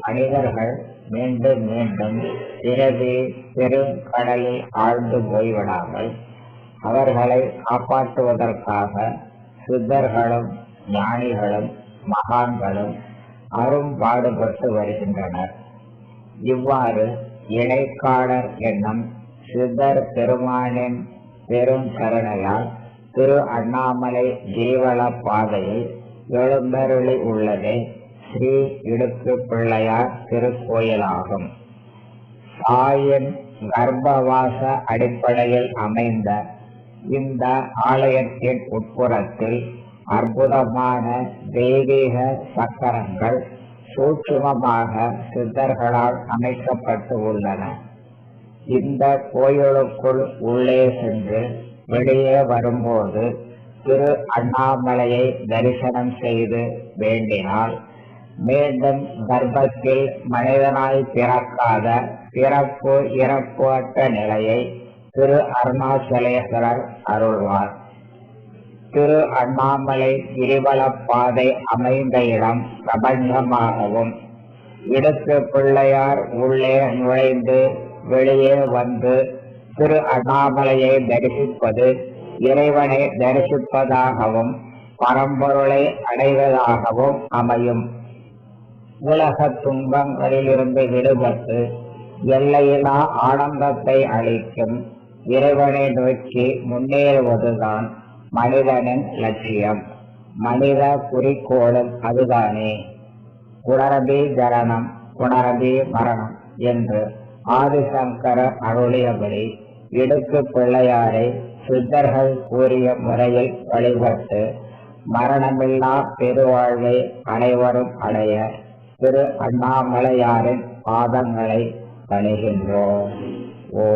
மனிதர்கள் மீண்டும் மீண்டும் பிறவி பெருங்கடலில் ஆழ்ந்து போய்விடாமல் அவர்களை காப்பாற்றுவதற்காக சித்தர்களும் ஞானிகளும் மகான்களும் அரும்பாடுபட்டு வருகின்றனர். இவ்வாறு இடைக்காலர் என்னும் சித்தர் பெருமானின் பெரும் கருணையால் திரு அண்ணாமலை கிரிவல பாதையில் எழுந்தருளி உள்ளது. ஸ்ரீ இடுக்கு பிள்ளையார் திருக்கோயிலாகும். தாயின் கர்ப்பவாச அடிப்படையில் அமைந்த இந்த ஆலயத்தின் உட்புறத்தில் அற்புதமான தெய்வீக சக்கரங்கள் சூட்சுமமாக சித்தர்களால் அமைக்கப்பட்டு உள்ளன. இந்த கோயிலுக்குள் உள்ளே சென்று வெளியே வரும்போது திரு அண்ணாமலையை தரிசனம் செய்து வேண்டினால் மீண்டும் கர்ப்பத்தில் மனிதனாய் பிறக்காத பிறப்பு இறப்பு அற்ற நிலையை திரு அருணாச்சலேஸ்வரர் அருள்வார். திரு அண்ணாமலை கிரிவல பாதை அமைந்த இடம் பிரபஞ்சமாகவும் இடுக்கு பிள்ளையார் உள்ளே நுழைந்து வெளியே வந்து திரு அண்ணாமலையை தரிசிப்பது இறைவனை தரிசிப்பதாகவும் பரம்பொருளை அடைவதாகவும் அமையும். உலக துன்பங்களிலிருந்து விடுபட்டு எல்லையிலா ஆனந்தத்தை அளிக்கும் இறைவனை நோக்கி முன்னேறுவதுதான் மனிதனின் லட்சியம். மனித குறிக்கோளும் அதுதானே. புனரபி ஜனனம் புனரபி மரணம் என்று ஆதிசங்கர அருளியபடி இடுக்கு பிள்ளையாரை சித்தர்கள் கூறிய முறையில் வழிபட்டு மரணமில்லா பெருவாழ்வை அனைவரும் அடைய திரு அண்ணாமலையாரின் பாதங்களை பணிகின்றோம் ஓ